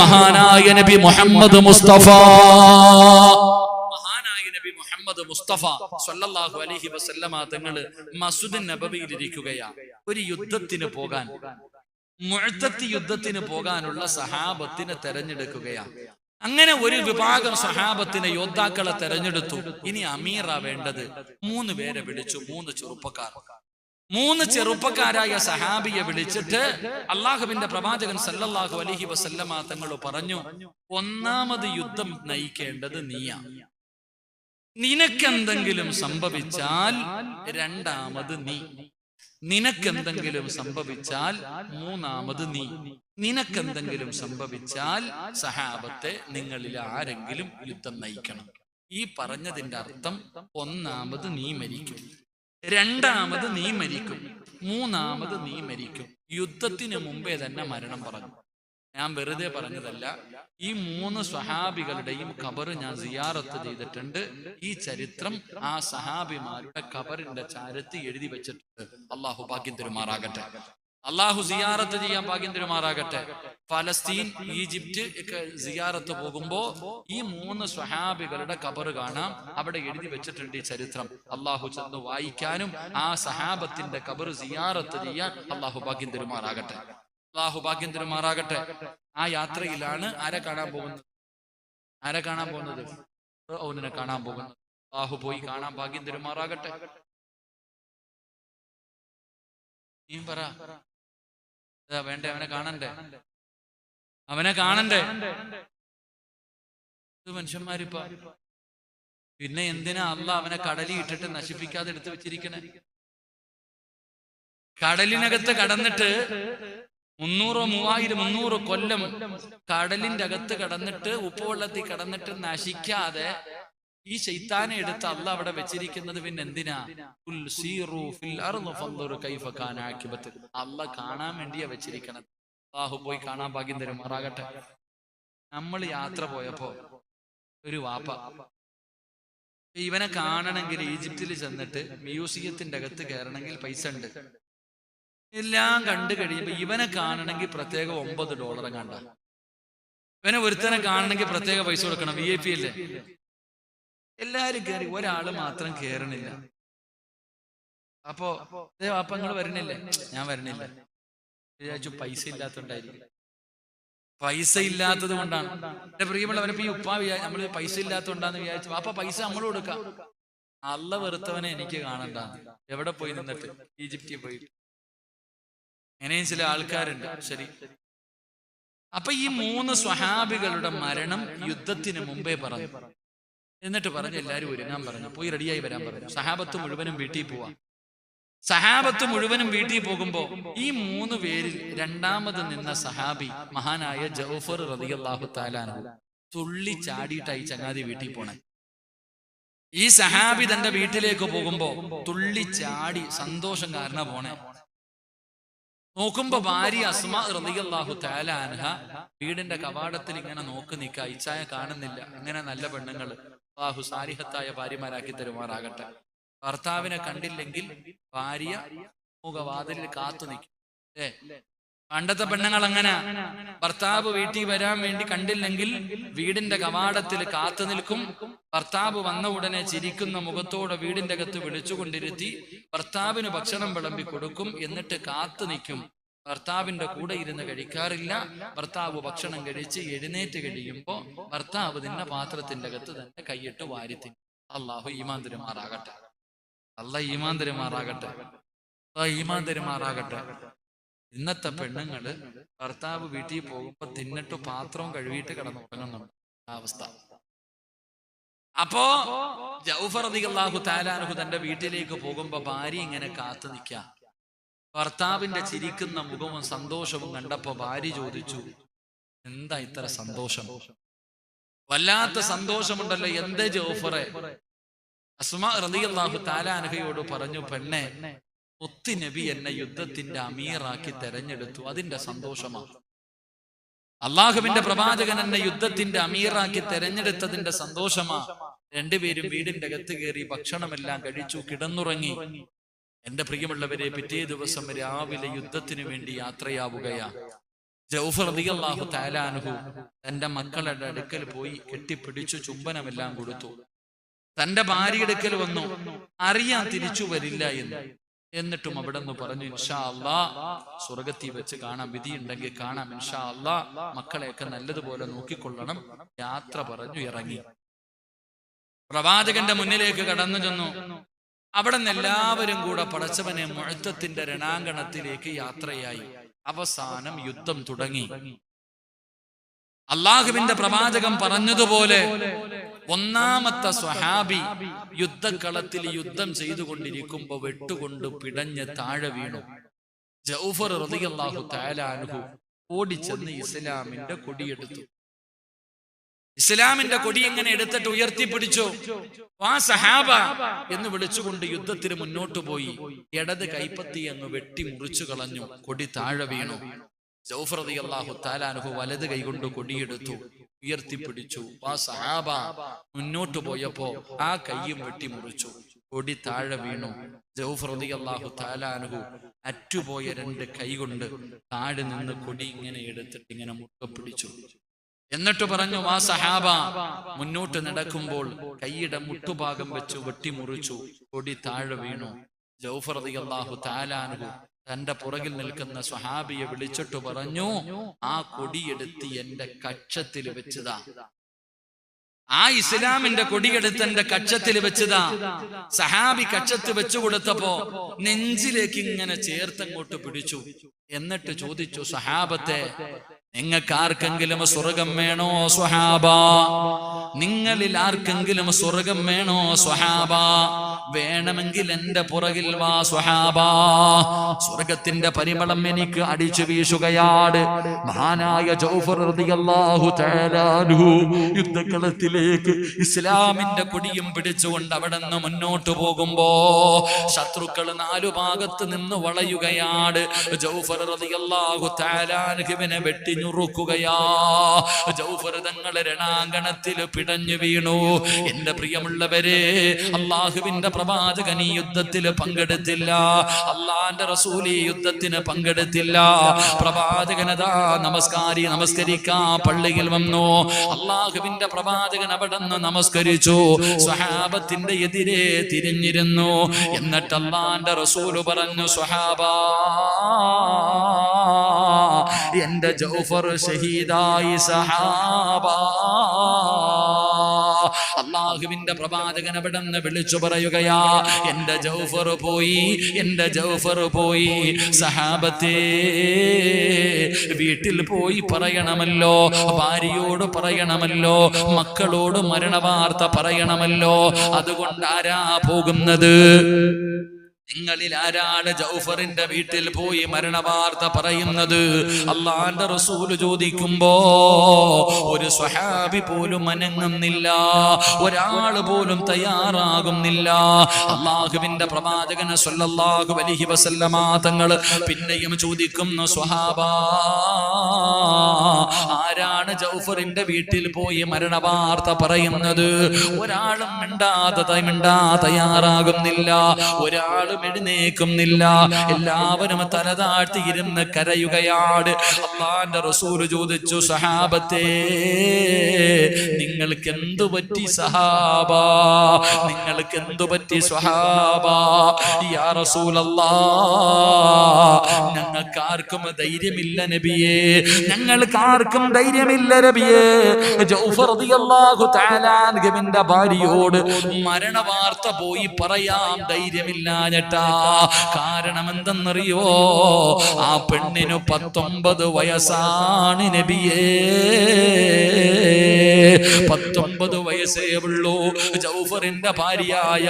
മഹാനായ നബി മുഹമ്മദ് മുസ്തഫ. മുഹമ്മദ് മുസ്തഫ സല്ലല്ലാഹു അലൈഹി വസല്ലമ തങ്ങൾ മസ്ജിദ് നബവിയിൽ ഇരിക്കുകയാ ഒരു യുദ്ധത്തിന് പോകാൻ മുഴത്തത്തി യുദ്ധത്തിന് പോകാനുള്ള സഹാബത്തിനെ തെരഞ്ഞെടുക്കുകയാ. അങ്ങനെ ഒരു വിഭാഗം സഹാബത്തിനെ യോദ്ധാക്കളെ തെരഞ്ഞെടുത്തു. ഇനി അമീറ വേണ്ടത്. മൂന്ന് പേരെ വിളിച്ചു മൂന്ന് ചെറുപ്പക്കാർ. മൂന്ന് ചെറുപ്പക്കാരായ സഹാബിയെ വിളിച്ചിട്ട് അള്ളാഹുവിന്റെ പ്രവാചകൻ സല്ലല്ലാഹു അലഹി വസല്ലമ തങ്ങൾ പറഞ്ഞു ഒന്നാമത് യുദ്ധം നയിക്കേണ്ടത് നീയാ. നിനക്കെന്തെങ്കിലും സംഭവിച്ചാൽ രണ്ടാമത് നീ. നിനക്കെന്തെങ്കിലും സംഭവിച്ചാൽ മൂന്നാമത് നീ. നിനക്കെന്തെങ്കിലും സംഭവിച്ചാൽ സഹാബത്തെ നിങ്ങളിൽ ആരെങ്കിലും യുദ്ധം നയിക്കണം. ഈ പറഞ്ഞതിന്റെ അർത്ഥം ഒന്നാമത് നീ മരിക്കും. രണ്ടാമത് നീ മരിക്കും. മൂന്നാമത് നീ മരിക്കും. യുദ്ധത്തിന് മുമ്പേ തന്നെ മരണം പറഞ്ഞു. ഞാൻ വെറുതെ പറഞ്ഞതല്ല ഈ മൂന്ന് സ്വഹാബികളുടെയും ഖബർ ഞാൻ സിയാറത്ത് ചെയ്തിട്ടുണ്ട്. ഈ ചരിത്രം ആ സഹാബിമാരുടെ ഖബറിന്റെ ചാരത്ത് എഴുതി വെച്ചിട്ടുണ്ട്. അള്ളാഹു ഭാഗ്യം തെരുമാറാകട്ടെ. അള്ളാഹു സിയാറത്ത് ചെയ്യാൻ ഭാഗ്യം തരുമാറാകട്ടെ. ഫലസ്തീൻ ഈജിപ്റ്റ് ഒക്കെ സിയാറത്ത് പോകുമ്പോ ഈ മൂന്ന് സ്വഹാബികളുടെ കബർ കാണാം. അവിടെ എഴുതി വെച്ചിട്ടുണ്ട് ഈ ചരിത്രം. അള്ളാഹു ചെന്ന് വായിക്കാനും ആ സഹാബത്തിന്റെ കബർ സിയാറത്ത് ചെയ്യാൻ അള്ളാഹു ഭാഗ്യം തെരുമാറാകട്ടെ. അള്ളാഹു ഭാഗ്യം തെരുമാറാകട്ടെ. ആ യാത്രയിലാണ് ആരെ കാണാൻ പോകുന്നത്? ആരെ കാണാൻ പോകുന്നത്? ഔനിനെ കാണാൻ പോകുന്നത്. അള്ളാഹു പോയി കാണാൻ ഭാഗ്യം തെരുമാറാകട്ടെ. നീ പറ. വേണ്ടേ അവനെ കാണണ്ടേ? അവനെ കാണണ്ടേ? മനുഷ്യന്മാരിപ്പ. പിന്നെ എന്തിനാ അല്ല അവനെ കടലി ഇട്ടിട്ട് നശിപ്പിക്കാതെ എടുത്തു വെച്ചിരിക്കണേ? കടലിനകത്ത് കടന്നിട്ട് മുന്നൂറോ മൂവായിരം മുന്നൂറ് കൊല്ലം കടലിന്റെ അകത്ത് കടന്നിട്ട് ഉപ്പുവെള്ളത്തിൽ കടന്നിട്ട് നശിക്കാതെ ഈ ശൈത്താനെ എടുത്ത് അല്ല അവിടെ വെച്ചിരിക്കുന്നത് പിന്നെ എന്തിനാ. അല്ല കാണാൻ വേണ്ടിയാ വെച്ചിരിക്കണത്. അള്ളാഹു പോയി കാണാൻ ഭാഗ്യം തരും. തരുമാറാകട്ടെ നമ്മൾ യാത്ര പോയപ്പോ ഒരു വാപ്പ ഇവനെ കാണണമെങ്കിൽ ഈജിപ്തിൽ ചെന്നിട്ട് മ്യൂസിയത്തിന്റെ അകത്ത് കയറണമെങ്കിൽ പൈസ ഉണ്ട്. എല്ലാം കണ്ടു കഴിയുമ്പോ ഇവനെ കാണണമെങ്കിൽ പ്രത്യേക ഒമ്പത് ഡോളർ കണ്ട ഇവനെ ഒരുത്തനെ കാണണമെങ്കിൽ പ്രത്യേക പൈസ കൊടുക്കണം. വി ഐ പി അല്ലേ? എല്ലാരും കയറി ഒരാൾ മാത്രം കയറണില്ല. അപ്പോ "ദേ വാപ്പ നിങ്ങൾ വരണില്ലേ ഞാൻ വരണില്ല വിചാരിച്ചു പൈസ ഇല്ലാത്തതുകൊണ്ടായിരിക്കും പൈസ ഇല്ലാത്തത് കൊണ്ടാണ്. എന്റെ ഇപ്പൊ ഈ ഉപ്പാ വിചാരി നമ്മൾ പൈസ ഇല്ലാത്തതുകൊണ്ടാന്ന് വിചാരിച്ചു. അപ്പൊ പൈസ നമ്മൾ കൊടുക്കാം. അല്ല വെറുത്തവനെ എനിക്ക് കാണണ്ട. എവിടെ പോയി നിന്നിട്ട്? ഈജിപ്തി പോയി. ഇങ്ങനെയും ചില ആൾക്കാരുണ്ട്. ശരി. അപ്പൊ ഈ മൂന്ന് സ്വഹാബികളുടെ മരണം യുദ്ധത്തിന് മുമ്പേ പറഞ്ഞു. എന്നിട്ട് പറഞ്ഞു എല്ലാരും ഒരുങ്ങാൻ പറഞ്ഞു. പോയി റെഡിയായി വരാൻ പറഞ്ഞു. സഹാബത്ത് മുഴുവനും വീട്ടിൽ പോവാ. സഹാബത്ത് മുഴുവനും വീട്ടിൽ പോകുമ്പോ ഈ മൂന്ന് പേരിൽ രണ്ടാമത് നിന്ന സഹാബി മഹാനായ ജൗഫർ റളിയല്ലാഹു താലാനു തുള്ളി ചാടിയിട്ടായി ചങ്ങാതി വീട്ടിൽ പോണേ. ഈ സഹാബി തന്റെ വീട്ടിലേക്ക് പോകുമ്പോ തുള്ളി ചാടി സന്തോഷം കാരണം പോണേ. നോക്കുമ്പോ ഭാര്യ അസ്മ റളിയല്ലാഹു തആല അൻഹ വീടിന്റെ കവാടത്തിൽ ഇങ്ങനെ നോക്കി നിൽക്കുക ഇച്ചായ കാണുന്നില്ല. ഇങ്ങനെ നല്ല പെണ്ണുങ്ങൾ അള്ളാഹു സാരിഹത്തായ ഭാര്യമാരാക്കി തരുമാറാകട്ടെ. ഭർത്താവിനെ കണ്ടില്ലെങ്കിൽ ഭാര്യ മുഖവാതിലിൽ കാത്തു നിൽക്കും. അല്ലേ? പണ്ടത്തെ പെണ്ണുങ്ങൾ അങ്ങനെ ഭർത്താവ് വീട്ടിൽ വരാൻ വേണ്ടി കണ്ടില്ലെങ്കിൽ വീടിന്റെ കവാടത്തിൽ കാത്തു നിൽക്കും. ഭർത്താവ് വന്ന ഉടനെ ചിരിക്കുന്ന മുഖത്തോടെ വീടിന്റെ അകത്ത് വിളിച്ചുകൊണ്ടിരുത്തി ഭർത്താവിന് ഭക്ഷണം വിളമ്പി കൊടുക്കും എന്നിട്ട് കാത്തു നിൽക്കും. ഭർത്താവിന്റെ കൂടെ ഇരുന്ന് കഴിക്കാറില്ല. ഭർത്താവ് ഭക്ഷണം കഴിച്ച് എഴുന്നേറ്റ് കഴിയുമ്പോ ഭർത്താവ് നിന്ന പാത്രത്തിന്റെ അകത്ത് തന്നെ കൈയിട്ട് വാരി തിന്നും. അള്ളാഹു ഈമാൻ തരുമാറാകട്ടെ. അല്ല ഈമാൻ തരുമാറാകട്ടെ അല്ലാഹ് ഈമാൻ ഇന്നത്തെ പെണ്ണുങ്ങൾ ഭർത്താവ് വീട്ടിൽ പോകുമ്പോ തിന്നിട്ട് പാത്രവും കഴുകിയിട്ട് കിടന്നുറങ്ങുന്നുണ്ട് ആ അവസ്ഥ. അപ്പോ ജൗഫർ അള്ളാഹു താലാനഹു തന്റെ വീട്ടിലേക്ക് പോകുമ്പോ ഭാര്യ ഇങ്ങനെ കാത്തു നിൽക്ക ഭർത്താവിന്റെ ചിരിക്കുന്ന മുഖവും സന്തോഷവും കണ്ടപ്പോ ഭാര്യ ചോദിച്ചു എന്താ ഇത്ര സന്തോഷം? വല്ലാത്ത സന്തോഷമുണ്ടല്ലോ എന്തേ ജോഫറെ? അസ്മാ താലാനഹയോട് പറഞ്ഞു പെണ്ണെ ഒത്തി നബി എന്നെ യുദ്ധത്തിന്റെ അമീറാക്കി തെരഞ്ഞെടുത്തു. അതിന്റെ സന്തോഷമാണ് അള്ളാഹുവിന്റെ പ്രവാചകൻ എന്നെ യുദ്ധത്തിന്റെ അമീറാക്കി തെരഞ്ഞെടുത്തതിന്റെ സന്തോഷമാ. രണ്ടുപേരും വീടിന്റെ അകത്ത് കയറി ഭക്ഷണമെല്ലാം കഴിച്ചു കിടന്നുറങ്ങി. എന്റെ പ്രിയമുള്ളവരെ പിറ്റേ ദിവസം രാവിലെ യുദ്ധത്തിനു വേണ്ടി യാത്രയാവുകയാ. ജൗഫർ തആല അൻഹു തന്റെ മക്കളുടെ അടുക്കൽ പോയി കെട്ടിപ്പിടിച്ചു ചുംബനമെല്ലാം കൊടുത്തു. തന്റെ ഭാര്യ എടുക്കൽ വന്നു. അറിയാൻ തിരിച്ചു വരില്ല എന്ന്. എന്നിട്ടും അവിടെ നിന്ന് പറഞ്ഞു ഇൻഷാ അല്ലാ സ്വർഗത്തിൽ വെച്ച് കാണാം വിധിയുണ്ടെങ്കിൽ കാണാം. ഇൻഷാ അല്ലാ മക്കളെയൊക്കെ നല്ലതുപോലെ നോക്കിക്കൊള്ളണം. യാത്ര പറഞ്ഞു ഇറങ്ങി. പ്രവാചകന്റെ മുന്നിലേക്ക് കടന്നു ചെന്നു. അവിടെ നിന്ന് എല്ലാവരും കൂടെ പടച്ചവനെ മുഴത്തത്തിന്റെ രണാങ്കണത്തിലേക്ക് യാത്രയായി. അവസാനം യുദ്ധം തുടങ്ങി. അള്ളാഹുവിന്റെ പ്രവാചകം പറഞ്ഞതുപോലെ ഒന്നാമത്തെ സ്വഹാബി യുദ്ധക്കളത്തിൽ യുദ്ധം ചെയ്തുകൊണ്ടിരിക്കുമ്പോ വെട്ടുകൊണ്ട് പിടഞ്ഞ് താഴെ വീണു. ജൗഫർ റതിയല്ലാഹു താലാനുഹു ഓടിച്ചെന്ന് ഇസ്ലാമിന്റെ കൊടിയെടുത്തു. ഇസ്ലാമിന്റെ കൊടി എങ്ങനെ എടുത്തിട്ട് ഉയർത്തിപ്പിടിച്ചു. ആ സഹാബ എന്ന് വിളിച്ചുകൊണ്ട് യുദ്ധത്തിന് മുന്നോട്ട് പോയി. ഇടത് കൈപ്പത്തി അങ്ങ് വെട്ടി മുറിച്ചു കളഞ്ഞു. കൊടി താഴെ വീണു. അൻഹു വലത് കൈകൊണ്ട് കൊടിയെടുത്തു ഉയർത്തിപ്പിടിച്ചു. ആ സഹാബ മുന്നോട്ട് പോയപ്പോ ആ കൈയും വെട്ടി മുറിച്ചു കൊടി താഴെ വീണു. ജൗഫർ അള്ളാഹു താലാനുഹു അറ്റുപോയ രണ്ട് കൈകൊണ്ട് താഴെ നിന്ന് കൊടി ഇങ്ങനെ എടുത്തിട്ട് ഇങ്ങനെ മുട്ട പിടിച്ചു. എന്നിട്ട് പറഞ്ഞു ആ സഹാബ മുന്നോട്ട് നടക്കുമ്പോൾ കൈയുടെ മുട്ടുഭാഗം വെച്ച് വെട്ടിമുറിച്ചു. കൊടി താഴെ വീണു. ജൗഫർ അള്ളാഹു താലാനുഹു തന്റെ പുറകിൽ നിൽക്കുന്ന സ്വഹാബിയെ വിളിച്ചിട്ട് പറഞ്ഞു ആ കൊടിയെടുത്ത് എന്റെ കക്ഷത്തിൽ വെച്ചതാ. ആ ഇസ്ലാമിന്റെ കൊടിയെടുത്ത് എന്റെ കക്ഷത്തിൽ വെച്ചതാ. സഹാബി കക്ഷത്ത് വെച്ചു കൊടുത്തപ്പോ നെഞ്ചിലേക്ക് ഇങ്ങനെ ചേർത്തങ്ങോട്ട് പിടിച്ചു. എന്നിട്ട് ചോദിച്ചു സഹാബത്തെ നിങ്ങൾക്ക് ആർക്കെങ്കിലും സ്വർഗം വേണോ സ്വഹാബ? നിങ്ങളിൽ ആർക്കെങ്കിലും സ്വർഗം വേണോ സ്വഹാബ? വേണമെങ്കിൽ എന്റെ പുറകിൽ വാ സ്വഹാബ. സ്വർഗത്തിന്റെ പരിമളം എനിക്ക് അടിച്ചു വീശുകയാണ് മഹാനായ യുദ്ധക്കളത്തിലേക്ക് ഇസ്ലാമിന്റെ കൊടിയും പിടിച്ചുകൊണ്ട് അവിടെ നിന്ന് മുന്നോട്ട് പോകുമ്പോ ശത്രുക്കൾ നാലു ഭാഗത്ത് നിന്ന് വളയുകയാണ് ജൗഫർ റളിയല്ലാഹു തങ്ങളെ രണാങ്കണത്തിൽ പിടഞ്ഞു വീണു. എന്റെ പ്രിയമുള്ളവരെ അള്ളാഹുവിന്റെ പ്രവാചകൻ ഈ യുദ്ധത്തിൽ പങ്കെടുത്തില്ല. അള്ളാന്റെ റസൂലി യുദ്ധത്തിന് പങ്കെടുത്തില്ല. പ്രവാചകനതാ നമസ്കാരി നമസ്കരിക്കാ പള്ളിയിൽ വന്നു. അള്ളാഹുവിന്റെ പ്രവാചകൻ അവിടെ നിന്ന് നമസ്കരിച്ചു. സ്വഹാബത്തിന്റെ എതിരെ തിരിഞ്ഞിരുന്നു. എന്നിട്ട് അള്ളാന്റെ റസൂൽ പറഞ്ഞു സ്വഹാബ എന്റെ ജൗഫർ ഷഹീദായി സഹാബ. അള്ളാഹുവിന്റെ പ്രവാചകൻ അവിടെ നിന്ന് വിളിച്ചു പറയുകയാ എന്റെ ജൗഫർ പോയി എന്റെ ജൗഫർ പോയി സഹാബത്തേ വീട്ടിൽ പോയി പറയണമല്ലോ ഭാര്യയോട് പറയണമല്ലോ മക്കളോട് മരണവാർത്ത പറയണമല്ലോ അതുകൊണ്ട് ആരാ പോകുന്നത്? നിങ്ങളിൽ ആരാണ് ജൗഫറിന്റെ വീട്ടിൽ പോയി മരണവാർത്ത പറയുന്നത്? അള്ളാന്റെ റസൂൽ ചോദിക്കുമ്പോ ഒരു സ്വഹാബി പോലും അനങ്ങുന്നില്ല ഒരാൾ പോലും തയ്യാറാകുന്നില്ല. അള്ളാഹുവിന്റെ പ്രവാചകന് സല്ലല്ലാഹു വലിഹി വസല്ലമ തങ്ങൾ പിന്നെയും ചോദിക്കുന്നു സ്വഹാബ ആരാണ് ജൗഫറിന്റെ വീട്ടിൽ പോയി മരണവാർത്ത പറയുന്നത്? ഒരാളും മിണ്ടാതെ മിണ്ടാ തയ്യാറാകുന്നില്ല. ഒരാളും എഴുന്നേക്കുന്നില്ല എല്ലാവരും തല താഴ്ത്തി ഇരുന്ന് കരയുകയാണ്. അള്ളാന്റെ റസൂൽ ചോദിച്ചു സഹാബത്തെ നിങ്ങൾക്ക് എന്തു പറ്റി സഹാബ? നിങ്ങൾക്ക് എന്തു പറ്റി സഹാബ യാ റസൂലല്ലാ ഞങ്ങൾക്ക് ആർക്കും ധൈര്യമില്ല നബിയേ. ഞങ്ങൾക്ക് ആർക്കും ധൈര്യമില്ല നബിയേ ഭാര്യയോട് മരണവാർത്ത പോയി പറയാം ധൈര്യമില്ലാഞ്ഞിട്ടാ കാരണം എന്തെന്നറിയോ ആ പെണ്ണിന് പത്തൊമ്പത് വയസ്സാണ് നബിയേ. പത്തൊമ്പത് വയസ്സേ ഉള്ളൂ. ജൗഫറിന്റെ ഭാര്യയായ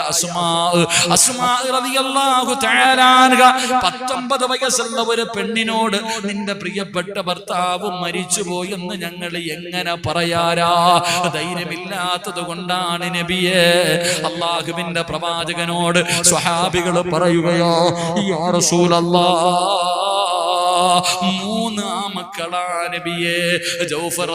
പത്തൊമ്പത് വയസ്സുള്ള ഒരു പെണ്ണിനോട് നിന്റെ പ്രിയപ്പെട്ട ഭർത്താവ് മരിച്ചുപോയി എന്ന് ഞങ്ങൾ എങ്ങനെ പറയാരാ ധൈര്യമില്ലാത്തത് കൊണ്ടാണ് നബിയെ. അള്ളാഹുവിന്റെ പ്രവാചകനോട് സ്വഹാബികൾ പറയുകയോ യാ റസൂലല്ലാ മൂന്ന് ആ മക്കളാ നബിയെ ജൗഫർ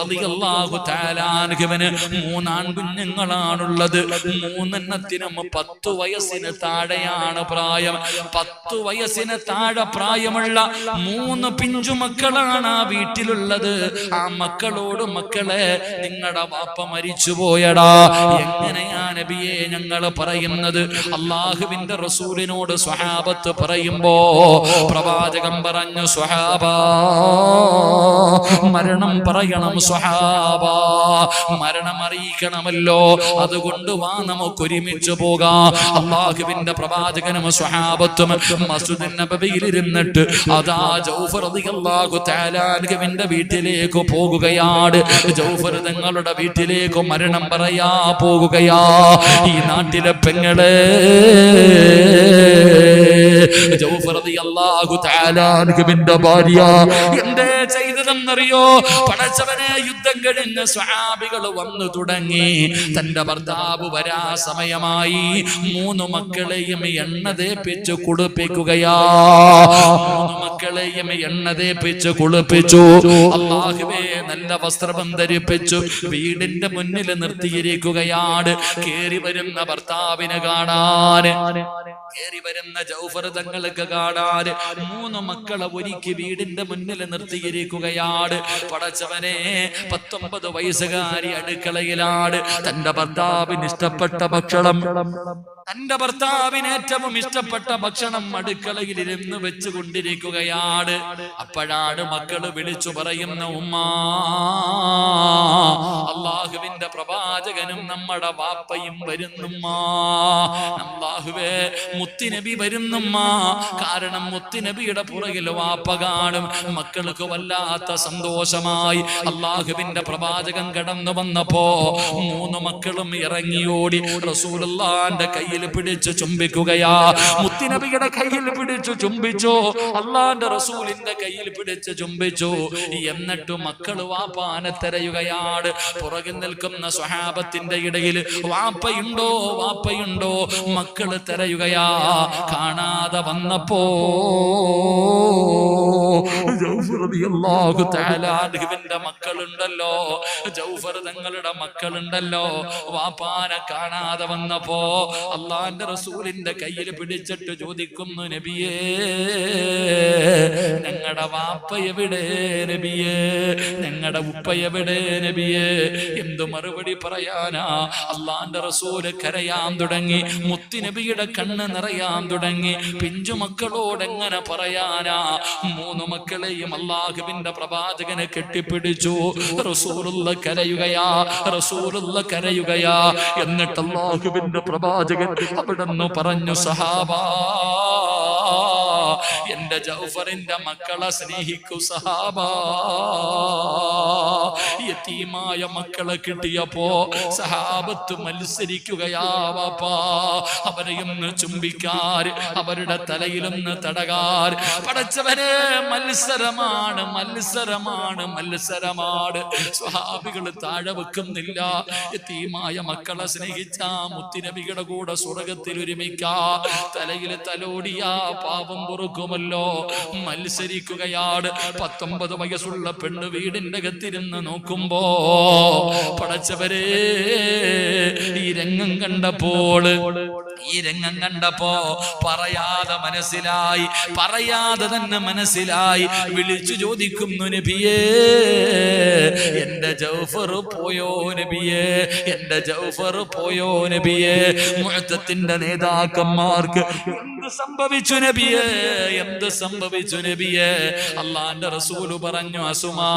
തആല അൻഹുവിന് മൂന്നാൺ കുഞ്ഞുങ്ങളാണുള്ളത്. മൂന്നെണ്ണത്തിനും പത്തു വയസ്സിന് താഴെയാണ് പ്രായം. പത്തു വയസ്സിന് താഴെ പ്രായമുള്ള മൂന്ന് പിഞ്ചു മക്കളാണ് ആ വീട്ടിലുള്ളത്. ആ മക്കളോട് മക്കളെ നിങ്ങളുടെ വാപ്പ മരിച്ചു പോയടാ. എങ്ങനെയാ നബിയെ ഞങ്ങൾ പറയുന്നത്? അള്ളാഹുവിന്റെ റസൂലിനോട് സ്വഹാബത്ത് പറയുമ്പോ പ്രവാചകം പറഞ്ഞു സ്വഹാബ മരണം പറയണം സ്വഹാബ മരണം അറിയിക്കണമല്ലോ അതുകൊണ്ട് വാ നമുക്ക് ഒരുമിച്ച് പോകാം. അള്ളാഹുവിന്റെ പ്രവാചകനും സ്വഹാബത്തും മസ്ജിദ് നബിയിൽ ഇരുന്നിട്ട് അതാ ജൗഫർ അള്ളാഹു തആല അൻഹുവിന്റെ വീട്ടിലേക്ക് പോകുകയാണ്. ജൗഫർ തങ്ങളുടെ വീട്ടിലേക്ക് മരണം പറയാ പോകുകയാ. ഈ നാട്ടിലെ പെങ്ങളെ ജൗഫർ അള്ളാഹു തആല അൻഹുവിന്റെ ഭാര്യ. എന്തേ ചെയ്തതെന്നറിയോ? പടച്ചവനെ യുദ്ധം കഴിഞ്ഞ സ്വഹാബികൾ വന്നു തുടങ്ങി. തന്റെ ഭർത്താവ് വരാ സമയമായി മൂന്ന് മക്കളെയും എണ്ണ തേപ്പിച്ച് കുളിപ്പിക്കുകയാ. മൂന്ന് മക്കളെയും എണ്ണ തേപ്പിച്ച് കുളിപ്പിച്ചു. അള്ളാഹുവേ നല്ല വസ്ത്രം ധരിപ്പിച്ചു. വീടിന്റെ മുന്നിൽ നിർത്തിയിരിക്കുകയാണ്. കേറി വരുന്ന ഭർത്താവിനെ കാണാൻ. കേറി വരുന്ന ജൗഫർ തങ്ങൾക്ക് കാണാൻ. മൂന്ന് മക്കളെ ഒരുക്കി വീടിന്റെ മുന്നിൽ നിർത്തിയിരിക്കുകയാണ്. പടച്ചവനെ പത്തൊമ്പത് വയസ്സുകാരി അടുക്കളയിലാണ്. തന്റെ ഭർത്താവിന് ഇഷ്ടപ്പെട്ട ഭക്ഷണം. തന്റെ ഭർത്താവിന് ഏറ്റവും ഇഷ്ടപ്പെട്ട ഭക്ഷണം അടുക്കളയിൽ ഇരുന്ന് വെച്ചു കൊണ്ടിരിക്കുകയാണ് അപ്പോഴാണ് മക്കൾ വിളിച്ചു പറയുന്ന ഉമ്മ അള്ളാഹുവിന്റെ പ്രവാചകനും നമ്മുടെ വാപ്പയും വരുന്നുമ്മ. അള്ളാഹുവേ മുത്തിനബി വരുന്നുമ്മ. കാരണം മുത്തിനബിയുടെ പുറകിൽ വാപ്പ കാണും. മക്കൾക്ക് വല്ലാത്ത സന്തോഷമായി അള്ളാഹുവിന്റെ പ്രവാചകൻ കടന്നു വന്നപ്പോ മൂന്ന് മക്കളും ഇറങ്ങിയോടി റസൂലുള്ളാന്റെ കയ്യിൽ പിടിച്ചു ചുംബിക്കുകയാ. മുത്തിനബിയുടെ കയ്യിൽ പിടിച്ചു ചുംബിച്ചു? അള്ളാന്റെ റസൂലിന്റെ കയ്യിൽ പിടിച്ചു ചുംബിച്ചു? എന്നിട്ട് മക്കൾ വാപ്പാനെ തെരയുകയാണ് പുറകിൽ നിൽക്കുന്ന സ്വഹാബത്തിന്റെ ഇടയിൽ വാപ്പയുണ്ടോ? വാപ്പയുണ്ടോ? തെരയുകയാ കാണാതെ വന്നപ്പോ മക്കളുണ്ടല്ലോ. ജൗഫർ തങ്ങളുടെ മക്കളുണ്ടല്ലോ. വാപ്പാനെ കാണാതെ വന്നപ്പോ അള്ളാന്റെ റസൂലിന്റെ കയ്യിൽ പിടിച്ചിട്ട് ചോദിക്കുന്നു നബിയേ ഞങ്ങളുടെ വാപ്പ എവിടെ നബിയേ? ഞങ്ങളുടെ ഉപ്പ എവിടെ നബിയേ? എന്തു മറുപടി പറയാനാ? അള്ളാന്റെ റസൂൽ കരയാൻ തുടങ്ങി. മുത്തുനബിയുടെ കണ്ണ് നിറയാൻ തുടങ്ങി. പിഞ്ചു മക്കളോട് എങ്ങനെ പറയാനാ? മൂന്ന് മക്കളെയും അള്ളാഹുവിന്റെ പ്രവാചകനെ കെട്ടിപ്പിടിച്ചു. റസൂറുള്ള കരയുകയാ റസൂറുള്ള കരയുകയാ. എന്നിട്ട് അള്ളാഹുവിന്റെ പ്രവാചകൻ അവിടെ പറഞ്ഞു സഹാബാ എന്റെ ജൗഫറിന്റെ മക്കളെ സ്നേഹിക്കൂ സഹാബാ. യതീമായ മക്കളെ കിട്ടിയപ്പോ സഹാബത്ത് മത്സരിക്കുകയാ വാപ്പാ. അവരെയൊന്ന് ചുംബിക്കാർ അവരുടെ തലയിലൊന്ന് തടകാർ. പടച്ചവരെ മത്സരമാണ് മത്സരമാണ് മത്സരമാണ്. സ്വഹാബികൾ താഴെ വെക്കുന്നില്ല. യതീമായ മക്കളെ സ്നേഹിച്ച മുത്തിനബികളുടെ കൂടെ സ്വർഗത്തിൽ ഒരുമിക്കാ. തലയിൽ തലോടിയാ പാപം പൊറുക്കുമല്ലോ മത്സരിക്കുകയാണ് പത്തൊമ്പത് വയസ്സുള്ള പെണ്ണ് വീടിന്റെ അകത്തിരുന്ന് നോക്കുമ്പോ പടച്ചവരെ ഈ രംഗം കണ്ടപ്പോൾ ഈ രംഗം കണ്ടപ്പോ പറയാതെ മനസ്സിലായി പറയാതെ തന്നെ മനസ്സിലായി വിളിച്ചു ചോദിക്കുന്നു നബിയേ എന്റെ ജൗഫർ പോയോ നബിയേ എന്റെ ജൗഫർ പോയോ നബിയേ മുഴത്തത്തിന്റെ നേതാക്കന്മാർക്ക് എന്ത് സംഭവിച്ചു നബിയേ? എന്ത് സംഭവിച്ചു നബിയേ? അള്ളാന്റെ റസൂൽ പറഞ്ഞു അസുമാ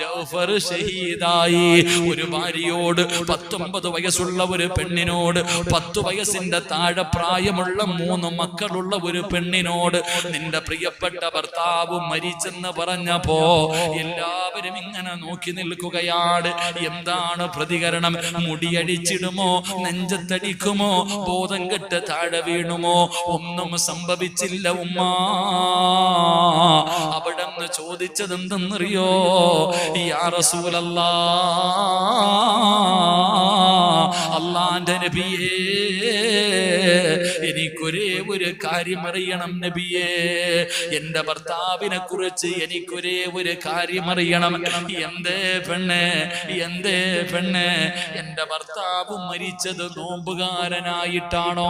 ജൗഫർ ഷഹീദായി. ഒരു ഭാര്യയോട് പത്തൊമ്പത് വയസ്സുള്ള ഒരു പെണ്ണിനോട് പത്തു വയസ്സിന്റെ താഴെ പ്രായമുള്ള മൂന്ന് മക്കളുള്ള ഒരു പെണ്ണിനോട് നിന്റെ പ്രിയപ്പെട്ട ഭർത്താവ് മരിച്ചെന്ന് പറഞ്ഞപ്പോ എല്ലാവരും ഇങ്ങനെ നോക്കി നിൽക്കുകയാണ്. എന്താണ് പ്രതികരണം? മുടിയടിച്ചിടുമോ? നെഞ്ചത്തടിക്കുമോ? ബോധം കെട്ട് താഴെ വീണുമോ? ഒന്നും സംഭവിച്ചില്ല ഉമ്മ. അവിടെ നിന്ന് ചോദിച്ചത് എന്തെന്നറിയോ യാ റസൂലല്ലാ. അള്ളാന്റെ നബിയേ എനിക്കൊരേ ഒരു കാര്യം അറിയണം നബിയേ. എന്റെ ഭർത്താവിനെ കുറിച്ച് എനിക്കൊരേ ഒരു കാര്യം അറിയണം എന്തേ പെണ്ണെ എന്തേ പെണ്ണെ. എന്റെ ഭർത്താവ് മരിച്ചത് നോമ്പുകാരനായിട്ടാണോ?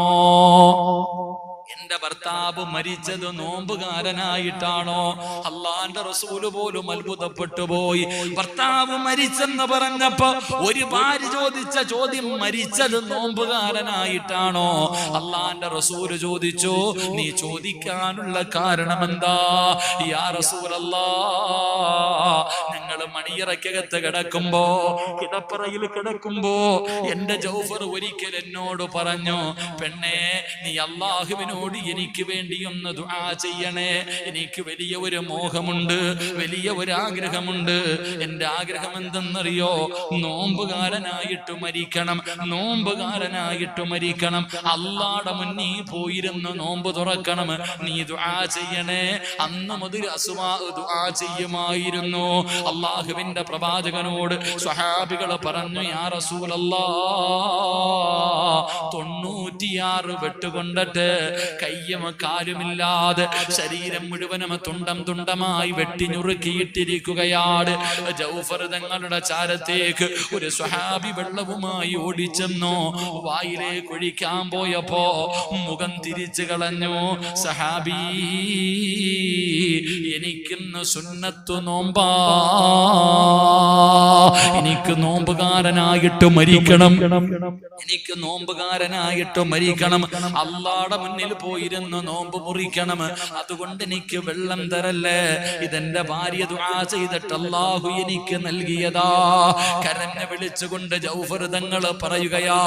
എന്റെ ഭർത്താവ് മരിച്ചത് നോമ്പുകാരനായിട്ടാണോ? അള്ളാന്റെ റസൂൽ പോലും അത്ഭുതപ്പെട്ടു പോയി. ഭർത്താവ് മരിച്ചെന്ന് പറഞ്ഞപ്പോ ഒരു ഭാര്യ ചോദിച്ച ചോദ്യം മരിച്ചത് നോമ്പുകാരനായിട്ടാണോ? അള്ളാന്റെ റസൂൽ ചോദിച്ചു നീ ചോദിക്കാനുള്ള കാരണം എന്താ യാ റസൂലല്ലാ ഞങ്ങൾ മണിയറക്കകത്ത് കിടക്കുമ്പോ കിടപ്പറയിൽ കിടക്കുമ്പോ എന്റെ ജൗഫർ ഒരിക്കൽ എന്നോട് പറഞ്ഞു പെണ്ണേ നീ അള്ളാഹുവിനോട് എനിക്ക് വേണ്ടി ഒന്ന് ദുആ ചെയ്യണേ. എനിക്ക് വലിയ ഒരു മോഹമുണ്ട് വലിയ ഒരു ആഗ്രഹമുണ്ട്. എന്റെ ആഗ്രഹം എന്തെന്നറിയോ? നോമ്പുകാരനായിട്ട് മരിക്കണം നോമ്പുകാരനായിട്ട് മരിക്കണം. അള്ളാടെ മുന്നീ പോയിരുന്ന് നോമ്പ് തുറക്കണം. നീ ദുആ ചെയ്യണേ. അന്ന് മുതൽ അസുമാ ദുആ ചെയ്യുമായിരുന്നു. അള്ളാഹുവിന്റെ പ്രവാചകനോട് സ്വഹാബികൾ പറഞ്ഞു യാ റസൂലല്ലാ തൊണ്ണൂറ്റിയാറ് വെട്ടുകൊണ്ടിട്ട് കയ്യും കാലുമില്ലാതെ ശരീരം മുഴുവനും തുണ്ടം തുണ്ടമായി വെട്ടിഞ്ഞുറുക്കിയിട്ടിരിക്കുകയാണ് ജൗഫർ തങ്ങളുടെ ചാരത്തേക്ക് ഒരു സ്വഹാബി വെള്ളവുമായി ഓടിച്ചെന്നു. വായിലേക്ക് ഒഴിക്കാൻ പോയപ്പോ മുഖം തിരിച്ചു കളഞ്ഞു. സഹാബി എനിക്കിന്ന് സുന്നത്തു നോമ്പാ. എനിക്ക് നോമ്പുകാരനായിട്ട് മരിക്കണം. എനിക്ക് നോമ്പുകാരനായിട്ട് മരിക്കണം. അള്ളാടെ മുന്നിൽ പോയിരുന്ന് നോമ്പ് മുറിക്കണം. അതുകൊണ്ട് എനിക്ക് വെള്ളം തരല്ലേ? ഇതെന്റെ ഭാര്യ ദുആ ചെയ്തിട്ട് അള്ളാഹു എനിക്ക് നൽകിയതാ. കരഞ്ഞു വിളിച്ചുകൊണ്ട് ജൗഫർ തങ്ങൾ പറയുകയാ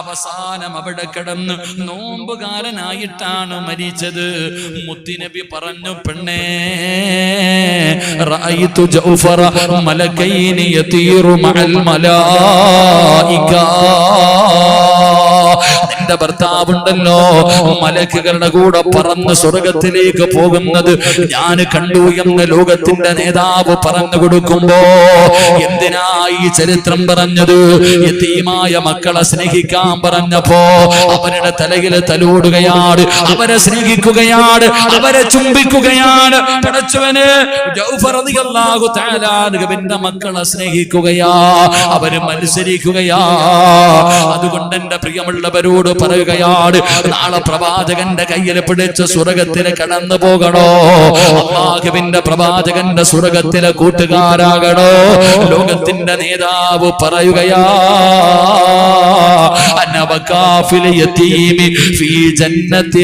അവസാനം അവിടെ കിടന്ന് നോമ്പുകാരനായിട്ടാണ് മരിച്ചത്. മുത്തിനബി പറഞ്ഞു പെണ്ണേ റഅയ്തു ജൗഫറ മലകൈനി യതീറു മഅൽ മലായിക. നിന്റെ ഭർത്താവുണ്ടല്ലോ. മലക്കുകളുടെ കൂടെ പറന്ന് സ്വർഗത്തിലേക്ക് പോകുന്നത് ഞാൻ കണ്ടു എന്ന് ലോകത്തിന്റെ നേതാവ് പറഞ്ഞു കൊടുക്കുമ്പോ എന്തിനായി ചരിത്രം പറഞ്ഞത്? യതീമായ മക്കളെ സ്നേഹിക്കാൻ പറഞ്ഞപ്പോ അവരുടെ തലയിൽ തലോടുകയാണ് അവരെ സ്നേഹിക്കുകയാണ് അവരെ ചുംബിക്കുകയാണ്. പടച്ചവന് മക്കളെ സ്നേഹിക്കുകയാ അവർ മത്സരിക്കുകയാ. അതുകൊണ്ട് എന്റെ പ്രിയമുള്ളവരോട് പറയുകയാണ് നാളെ പ്രവാചകന്റെ കയ്യിൽ പിടിച്ച് സ്വർഗത്തിന് കടന്നു പോകണോ? അള്ളാഹുവിന്റെ പ്രവാചകന്റെ സ്വർഗത്തിലെ കൂട്ടുകാരാകണോ? ലോകത്തിന്റെ നേതാവ് പറയുകയാ ഫീ ജന്നത്തി